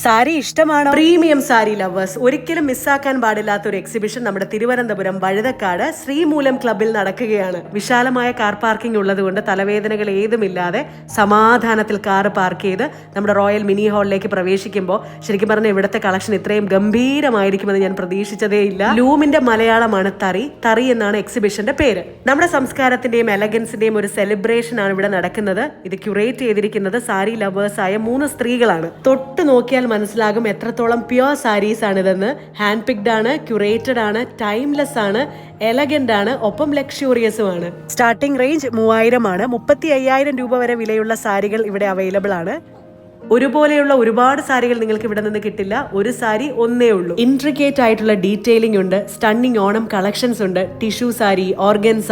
സാരി ഇഷ്ടമാണോ? Premium sari lovers. ഒരിക്കലും മിസ്സാക്കാൻ പാടില്ലാത്ത ഒരു എക്സിബിഷൻ നമ്മുടെ തിരുവനന്തപുരം വഴുതക്കാട് ശ്രീമൂലം ക്ലബിൽ നടക്കുകയാണ്. വിശാലമായ കാർ പാർക്കിംഗ് ഉള്ളതുകൊണ്ട് തലവേദനകൾ ഏതുമില്ലാതെ സമാധാനത്തിൽ കാർ പാർക്ക് ചെയ്ത് നമ്മുടെ റോയൽ മിനി ഹാളിലേക്ക് പ്രവേശിക്കുമ്പോൾ ശരിക്കും പറഞ്ഞാൽ ഇവിടുത്തെ കളക്ഷൻ ഇത്രയും ഗംഭീരമായിരിക്കുമെന്ന് ഞാൻ പ്രതീക്ഷിച്ചതേ ഇല്ല ലൂമിന്റെ മലയാളമാണ് തറി. തറി എന്നാണ് എക്സിബിഷന്റെ പേര്. നമ്മുടെ സംസ്കാരത്തിന്റെയും എലഗൻസിന്റെയും ഒരു സെലിബ്രേഷൻ ആണ് ഇവിടെ നടക്കുന്നത്. ഇത് ക്യൂറേറ്റ് ചെയ്തിരിക്കുന്നത് സാരി ലവേഴ്സ് ആയ മൂന്ന് സ്ത്രീകളാണ്. തൊട്ട് നോക്കിയാൽ മനസ്സിലാകും എത്രത്തോളം പ്യുവർ സാരീസ് ആണിതെന്ന് ഹാൻഡ് പിക്ഡ് ആണ് ക്യൂറേറ്റഡ് ആണ് ടൈംലെസ് ആണ് എലഗന്റ് ആണ് ഒപ്പം ലക്ഷൂറിയസും ആണ്. സ്റ്റാർട്ടിംഗ് റേഞ്ച് മൂവായിരം ആണ്. മുപ്പത്തി അയ്യായിരം രൂപ വരെ വിലയുള്ള സാരികൾ ഇവിടെ അവൈലബിൾ ആണ്. ഒരുപോലെയുള്ള ഒരുപാട് സാരികൾ നിങ്ങൾക്ക് ഇവിടെ നിന്ന് കിട്ടില്ല. ഒരു സാരി ഒന്നേ ഉള്ളൂ. ഇൻട്രിക്കേറ്റ് ആയിട്ടുള്ള ഡീറ്റെയിലിംഗ് ഉണ്ട്. സ്റ്റണ്ണിങ് ഓണം കളക്ഷൻസ് ഉണ്ട്. ടിഷ്യൂ സാരി ഓർഗൻസ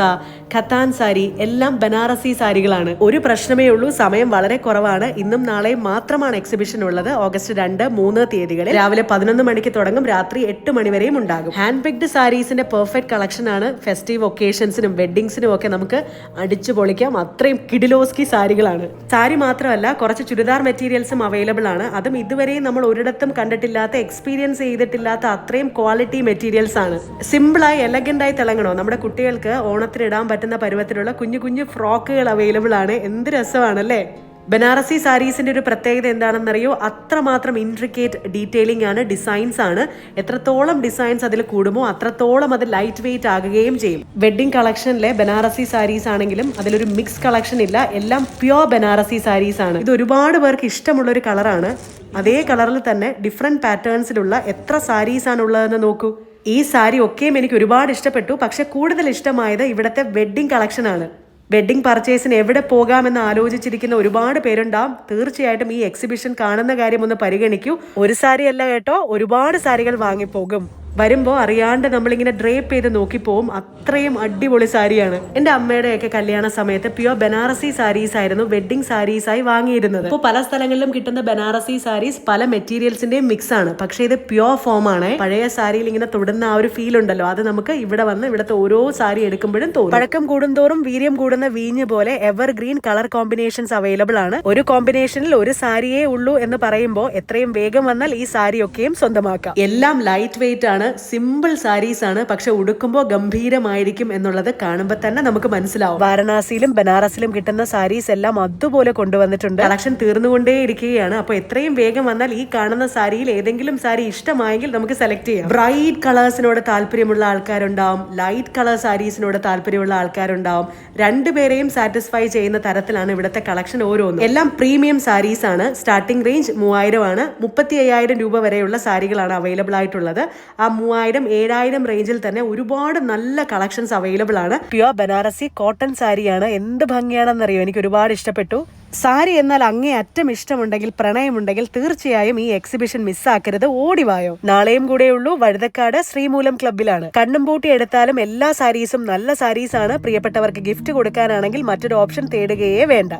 ഖത്താൻ സാരി എല്ലാം ബനാറസി സാരികളാണ്. ഒരു പ്രശ്നമേ ഉള്ളൂ. സമയം വളരെ കുറവാണ്. ഇന്നും നാളെയും മാത്രമാണ് എക്സിബിഷൻ ഉള്ളത്. ഓഗസ്റ്റ് രണ്ട് മൂന്ന് തീയതികളിൽ. രാവിലെ പതിനൊന്ന് മണിക്ക് തുടങ്ങും. രാത്രി എട്ട് മണി വരെയും ഉണ്ടാകും. ഹാൻഡ് പിക്ഡ് സാരീസിന്റെ പെർഫെക്റ്റ് കളക്ഷൻ ആണ്. ഫെസ്റ്റീവ് ഒക്കേഷൻസിനും വെഡിങ്സിനും ഒക്കെ നമുക്ക് അടിച്ചു പൊളിക്കാം. അത്രയും കിഡിലോസ്കി സാരികളാണ്. സാരി മാത്രമല്ല കുറച്ച് ചുരിദാർ മെറ്റീരിയൽസും അവൈലബിൾ ആണ്. അതും ഇതുവരെയും നമ്മൾ ഒരിടത്തും കണ്ടിട്ടില്ലാത്ത എക്സ്പീരിയൻസ് ചെയ്തിട്ടില്ലാത്ത അത്രയും ക്വാളിറ്റി മെറ്റീരിയൽസ് ആണ്. സിമ്പിളായി എലഗന്റായി തിളങ്ങണോ? നമ്മുടെ കുട്ടികൾക്ക് ഓണത്തിന് ഇടാൻ പറ്റുന്ന പരുവത്തിലുള്ള കുഞ്ഞു കുഞ്ഞു ഫ്രോക്കുകൾ അവൈലബിൾ ആണ്. എന്ത് രസമാണല്ലേ? ബനാറസി സാരീസിന്റെ ഒരു പ്രത്യേകത എന്താണെന്നറിയോ? അത്രമാത്രം ഇൻട്രിക്കേറ്റ് ഡീറ്റെയിലിംഗ് ആണ് ഡിസൈൻസ് ആണ്. എത്രത്തോളം ഡിസൈൻസ് അതിൽ കൂടുമോ അത്രത്തോളം അത് ലൈറ്റ് വെയിറ്റ് ആകുകയും ചെയ്യും. വെഡ്ഡിംഗ് കളക്ഷനിലെ ബനാറസി സാരീസ് ആണെങ്കിലും അതിലൊരു മിക്സ് കളക്ഷൻ ഇല്ല. എല്ലാം പ്യോർ ബനാറസി സാരീസ് ആണ്. ഇത് ഒരുപാട് പേർക്ക് ഇഷ്ടമുള്ള ഒരു കളറാണ് അതേ കളറിൽ തന്നെ ഡിഫറെന്റ് പാറ്റേൺസിലുള്ള എത്ര സാരീസ് ആണ് ഉള്ളതെന്ന് നോക്കൂ. ഈ സാരി ഒക്കെയും എനിക്ക് ഒരുപാട് ഇഷ്ടപ്പെട്ടു. പക്ഷെ കൂടുതൽ ഇഷ്ടമായത് ഇവിടുത്തെ വെഡ്ഡിംഗ് കളക്ഷൻ ആണ്. വെഡ്ഡിംഗ് പർച്ചേസിന് എവിടെ പോകാമെന്ന് ആലോചിച്ചിരിക്കുന്ന ഒരുപാട് പേരുണ്ടാവും. തീർച്ചയായിട്ടും ഈ എക്സിബിഷൻ കാണുന്ന കാര്യം ഒന്ന് പരിഗണിക്കൂ. ഒരു സാരി അല്ല കേട്ടോ ഒരുപാട് സാരികൾ വാങ്ങിപ്പോകും. വരുമ്പോൾ അറിയാണ്ട് നമ്മളിങ്ങനെ ഡ്രേപ്പ് ചെയ്ത് നോക്കിപ്പോവും. അത്രയും അടിപൊളി സാരിയാണ്. എന്റെ അമ്മയുടെയൊക്കെ കല്യാണ സമയത്ത് പ്യുവർ ബനാറസി സാരീസ് ആയിരുന്നു വെഡ്ഡിംഗ് സാരീസ് ആയി വാങ്ങിയിരുന്നത്. ഇപ്പോൾ പല സ്ഥലങ്ങളിലും കിട്ടുന്ന ബനാറസി സാരീസ് പല മെറ്റീരിയൽസിന്റെയും മിക്സ് ആണ്. പക്ഷേ ഇത് പ്യുവർ ഫോം ആണ്. പഴയ സാരിയിൽ ഇങ്ങനെ തൊടുന്ന ആ ഒരു ഫീൽ ഉണ്ടല്ലോ. അത് നമുക്ക് ഇവിടെ വന്ന് ഇവിടുത്തെ ഓരോ സാരി എടുക്കുമ്പോഴും തോന്നും. പഴക്കം കൂടുന്തോറും വീര്യം കൂടുന്ന വീഞ്ഞ് പോലെ evergreen colour combinations available ആണ്. ഒരു കോമ്പിനേഷനിൽ ഒരു സാരിയേ ഉള്ളൂ എന്ന് പറയുമ്പോൾ എത്രയും വേഗം വന്നാൽ ഈ സാരിയൊക്കെയും സ്വന്തമാക്കാം. എല്ലാം ലൈറ്റ് വെയിറ്റ് ആണ്. സിമ്പിൾ സാരീസ് ആണ്. പക്ഷെ ഉടുക്കുമ്പോൾ ഗംഭീരമായിരിക്കും എന്നുള്ളത് കാണുമ്പോൾ തന്നെ നമുക്ക് മനസ്സിലാവും. വാരണാസിയിലും ബനാറസിലും കിട്ടുന്ന സാരീസ് എല്ലാം അതുപോലെ കൊണ്ടുവന്നിട്ടുണ്ട്. കളക്ഷൻ തീർന്നുകൊണ്ടേ ഇരിക്കുകയാണ് അപ്പോൾ എത്രയും വേഗം വന്നാൽ ഈ കാണുന്ന സാരിയിൽ ഏതെങ്കിലും സാരി ഇഷ്ടമായെങ്കിൽ നമുക്ക് സെലക്ട് ചെയ്യാം. ബ്രൈറ്റ് കളേഴ്സിനോട് താല്പര്യമുള്ള ആൾക്കാരുണ്ടാവും. ലൈറ്റ് കളർ സാരീസിനോട് താല്പര്യമുള്ള ആൾക്കാരുണ്ടാവും. രണ്ടുപേരെയും സാറ്റിസ്ഫൈ ചെയ്യുന്ന തരത്തിലാണ് ഇവിടുത്തെ കളക്ഷൻ ഓരോന്നും. എല്ലാം പ്രീമിയം സാരീസ് ആണ്. സ്റ്റാർട്ടിംഗ് റേഞ്ച് മൂവായിരം ആണ്. മുപ്പത്തി അയ്യായിരം രൂപ വരെയുള്ള സാരികളാണ് അവൈലബിൾ ആയിട്ടുള്ളത്. ആ മൂവായിരം ഏഴായിരം റേഞ്ചിൽ തന്നെ ഒരുപാട് നല്ല കളക്ഷൻസ് അവൈലബിൾ ആണ്. പ്യുവർ ബനാറസി കോട്ടൺ സാരിയാണ് എന്ത് ഭംഗിയാണെന്നറിയോ എനിക്ക് ഒരുപാട് ഇഷ്ടപ്പെട്ടു. സാരി എന്നാൽ അങ്ങേ അറ്റം ഇഷ്ടമുണ്ടെങ്കിൽ പ്രണയമുണ്ടെങ്കിൽ തീർച്ചയായും ഈ എക്സിബിഷൻ മിസ്സാക്കരുത് ഓടിവായോ നാളെയും കൂടെയുള്ളൂ വഴുതക്കാട് ശ്രീമൂലം ക്ലബിലാണ് കണ്ണും പൂട്ടി എടുത്താലും എല്ലാ സാരീസും നല്ല സാരീസാണ് പ്രിയപ്പെട്ടവർക്ക് ഗിഫ്റ്റ് കൊടുക്കാനാണെങ്കിൽ മറ്റൊരു ഓപ്ഷൻ തേടുകയേ വേണ്ട.